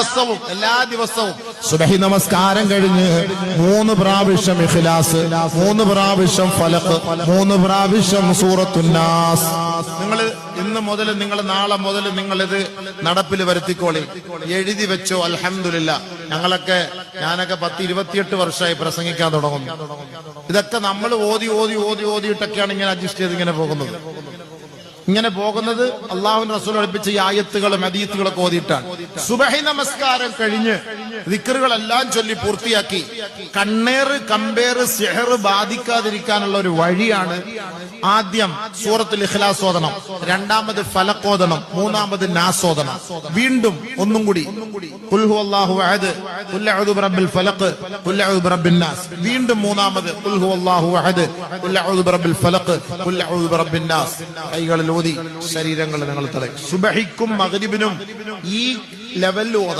ദിവസവും എല്ലാ ദിവസവും. സുബഹി നമസ്കാരം കഴിഞ്ഞ് മൂന്ന് പ്രാവശ്യം ഇഖ്ലാസ് മൂന്ന് പ്രാവശ്യം ഫലഖ് മൂന്ന് പ്രാവശ്യം സൂറത്തുന്നാസ്. നിങ്ങൾ ഇന്ന് മുതൽ നിങ്ങൾ നാളെ മുതൽ നിങ്ങൾ ഇത് നടപ്പിൽ വരുത്തിക്കോളി. എഴുതി വെച്ചോ അൽഹംദുലില്ല. ഞങ്ങളൊക്കെ ഞാനൊക്കെ പത്ത് ഇരുപത്തിയെട്ട് വർഷമായി പ്രസംഗിക്കാൻ തുടങ്ങുന്നു. ഇതൊക്കെ നമ്മൾ ഓതി ഓതി ഓതി ഓതിയിട്ടൊക്കെയാണ് ഇങ്ങനെ അഡ്ജസ്റ്റ് ചെയ്ത് ഇങ്ങനെ പോകുന്നത്. ഇങ്ങനെ പോകുന്നത് അള്ളാഹുവിന്റെ റസൂൽ അടുപ്പിച്ച ഈ ആയത്തുകളും അതീത്തുകളൊക്കെ ഓതിയിട്ടാണ്. സുബഹി നമസ്കാരം കഴിഞ്ഞ് ദിക്കറുകളെല്ലാം ചൊല്ലി പൂർത്തിയാക്കി കണ്ണേറ് കമ്പേറ് സെഹർ ബാധിക്കാതിരിക്കാനുള്ള ഒരു വഴിയാണ് ആദ്യം സൂറത്തുൽ ഇഖ്ലാസ് ഓതണം രണ്ടാമത് ഫലക്കോദനം മൂന്നാമത് നാസോദനം വീണ്ടും ഒന്നും കൂടി. അഹദ് ഫലഖ് നാസ്. വീണ്ടും മൂന്നാമത് അഹദ് ഫലഖ് നാസ്. കൈകളിൽ ഊതി ശരീരങ്ങൾ നിങ്ങൾ തടയും. സുബഹിക്കും മകരിബിനും ഈ ലെവലിൽ